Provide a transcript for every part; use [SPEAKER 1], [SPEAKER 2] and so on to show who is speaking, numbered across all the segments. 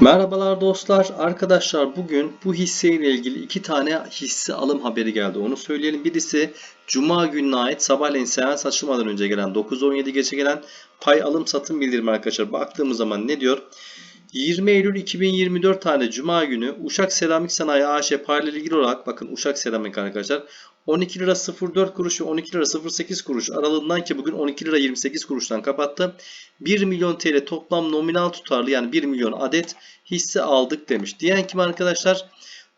[SPEAKER 1] Merhabalar dostlar. Arkadaşlar bugün bu hisseyle ilgili iki tane hisse alım haberi geldi. Onu söyleyelim. Birisi Cuma gününe ait sabahleyin seans açılmadan önce gelen 9.17 gece gelen pay alım satım bildirimi arkadaşlar. Baktığımız zaman ne diyor? 20 Eylül 2024 tane Cuma günü Uşak Seramik Sanayi AŞ payla ilgili olarak bakın Uşak Seramik arkadaşlar 12 lira 04 kuruş ve 12 lira 08 kuruş aralığından ki bugün 12 lira 28 kuruştan kapattı. 1 milyon TL toplam nominal tutarlı yani 1 milyon adet hisse aldık demiş. Diyen kim arkadaşlar?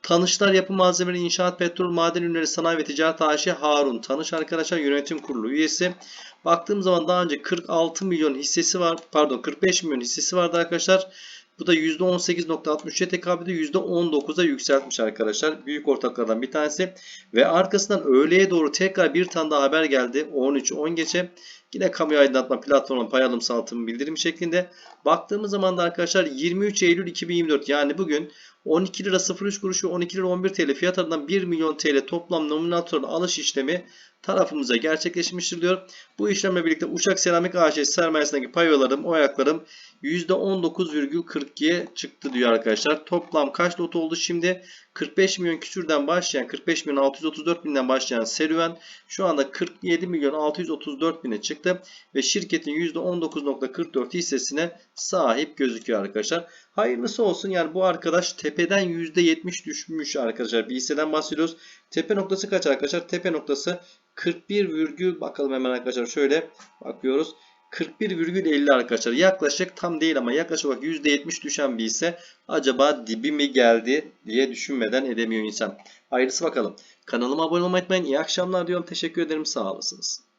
[SPEAKER 1] Tanışlar Yapı Malzemeleri İnşaat Petrol Maden Ürünleri Sanayi ve Ticaret AŞ Harun. Tanış arkadaşlar yönetim kurulu üyesi. Baktığım zaman daha önce 46 milyon hissesi var. Pardon 45 milyon hissesi vardı arkadaşlar. Bu da %18.63'e tekabül ediyor. %19'a yükseltmiş arkadaşlar. Büyük ortaklardan bir tanesi. Ve arkasından öğleye doğru tekrar bir tane daha haber geldi. 13-10 geçe. Yine kamu aydınlatma platformunun pay alım bildirim şeklinde. Baktığımız zaman da arkadaşlar 23 Eylül 2024 yani bugün 12 lira 03 kuruş ve 12 lira 11 TL fiyat arasından 1 milyon TL toplam nominal tutarlı alış işlemi tarafımıza gerçekleşmiştir diyor. Bu işlemle birlikte Uşak Seramik AŞ sermayesindeki pay oyalarım, oyaklarım %19,42'ye çıktı diyor arkadaşlar. Toplam kaç lot oldu şimdi? 45 milyon küsürden başlayan 45 milyon 634 binden başlayan serüven şu anda 47 milyon 634 bine çıktı ve şirketin %19.44 hissesine sahip gözüküyor arkadaşlar. Hayırlısı olsun yani bu arkadaş tepeden %70 düşmüş arkadaşlar bir hisseden bahsediyoruz. Tepe noktası kaç arkadaşlar? Tepe noktası 41 virgül bakalım hemen arkadaşlar şöyle bakıyoruz. 41,50 arkadaşlar. Yaklaşık tam değil ama yaklaşık olarak %70 düşen bir ise acaba dibi mi geldi diye düşünmeden edemiyor insan. Hayırlısı bakalım. Kanalıma abone olmayı unutmayın. İyi akşamlar diyorum. Teşekkür ederim. Sağ olasınız.